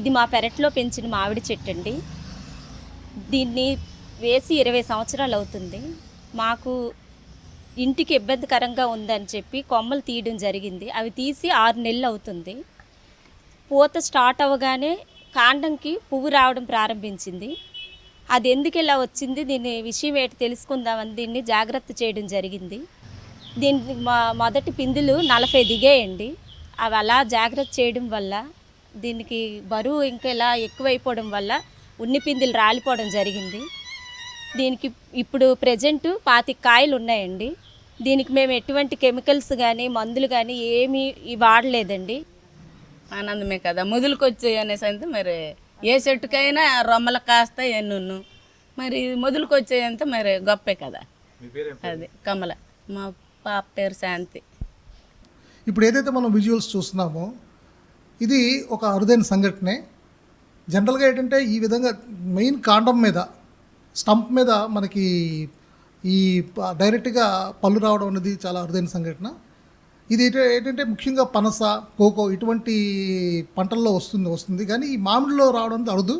ఇది మా పెరట్లో పెంచిన మామిడి చెట్టు అండి దీన్ని వేసి ఇరవై సంవత్సరాలు అవుతుంది. మాకు ఇంటికి ఇబ్బందికరంగా ఉందని చెప్పి కొమ్మలు తీయడం జరిగింది. అవి తీసి ఆరు నెలలు అవుతుంది. పూత స్టార్ట్ అవ్వగానే కాండంకి పువ్వు రావడం ప్రారంభించింది. అది ఎందుకు ఇలా వచ్చింది? దీని విషయం ఏంటి తెలుసుకుందామని దీన్ని జాగ్రత్త చేయడం జరిగింది. దీన్ని మా మొదటి పిందులు నలభై దిగాయండి. అవి అలా జాగ్రత్త చేయడం వల్ల దీనికి బరువు ఇంకా ఇలా ఎక్కువైపోవడం వల్ల ఉన్ని పిందులు రాలిపోవడం జరిగింది. దీనికి ఇప్పుడు ప్రజెంట్ పాతి కాయలు ఉన్నాయండి. దీనికి మేము ఎటువంటి కెమికల్స్ కానీ మందులు కానీ ఏమీ వాడలేదండి. ఆనందమే కదా. ముదులుకు వచ్చాయి అనేసి అంటే మరి ఏ చెట్టుకైనా రొమ్మలు కాస్తాయి ఎన్నున్ను మరి మొదలుకు వచ్చాయంటే మరి గొప్పే కదా. అది కమల. మా పాప పేరు శాంతి. ఇప్పుడు ఏదైతే మనం విజువల్స్ చూస్తున్నామో ఇది ఒక అరుదైన సంఘటనే. జనరల్గా ఏంటంటే ఈ విధంగా మెయిన్ కాండం మీద స్టంప్ మీద మనకి ఈ డైరెక్ట్గా పళ్ళు రావడం అనేది చాలా అరుదైన సంఘటన. ఇది ఏంటంటే ముఖ్యంగా పనస కోకో ఇటువంటి పంటల్లో వస్తుంది వస్తుంది. కానీ ఈ మామిడిలో రావడం అనేది అరుదు.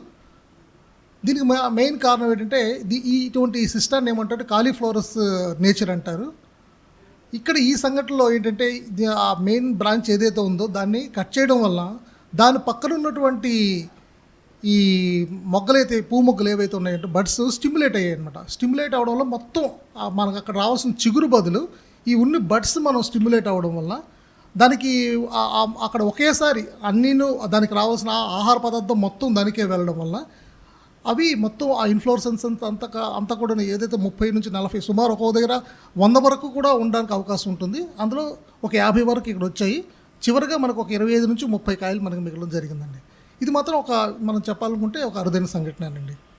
దీనికి మెయిన్ కారణం ఏంటంటే ఈ ఇటువంటి సిస్టాన్ని ఏమంటారు? కాలీఫ్లవరస్ నేచర్ అంటారు. ఇక్కడ ఈ సంఘటనలో ఏంటంటే ఆ మెయిన్ బ్రాంచ్ ఏదైతే ఉందో దాన్ని కట్ చేయడం వల్ల దాని పక్కన ఉన్నటువంటి ఈ మొగ్గలైతే పూ మొగ్గలు ఏవైతే ఉన్నాయంటే బడ్స్ స్టిమ్యులేట్ అయ్యాయి అనమాట స్టిమ్యులేట్ అవడం వల్ల మొత్తం మనకు అక్కడ రావాల్సిన చిగురు బదులు ఈ ఉన్ని బడ్స్ మనం స్టిమ్యులేట్ అవ్వడం వల్ల దానికి అక్కడ ఒకేసారి అన్నీను దానికి రావాల్సిన ఆహార పదార్థం మొత్తం దానికే వెళ్ళడం వల్ల అవి మొత్తం ఆ ఇన్ఫ్లోరసెన్స్ అంతా అంతా అంతా కూడా ఏదైతే ముప్పై నుంచి నలభై సుమారు ఒక్కో దగ్గర వంద వరకు కూడా ఉండడానికి అవకాశం ఉంటుంది. అందులో ఒక యాభై వరకు ఇక్కడ వచ్చాయి. చివరిగా మనకు ఒక ఇరవై ఐదు నుంచి ముప్పై కాయలు మనకు మిగలడం జరిగిందండి. ఇది మాత్రం ఒక మనం చెప్పాలనుకుంటే ఒక అరుదైన సంఘటన అండి.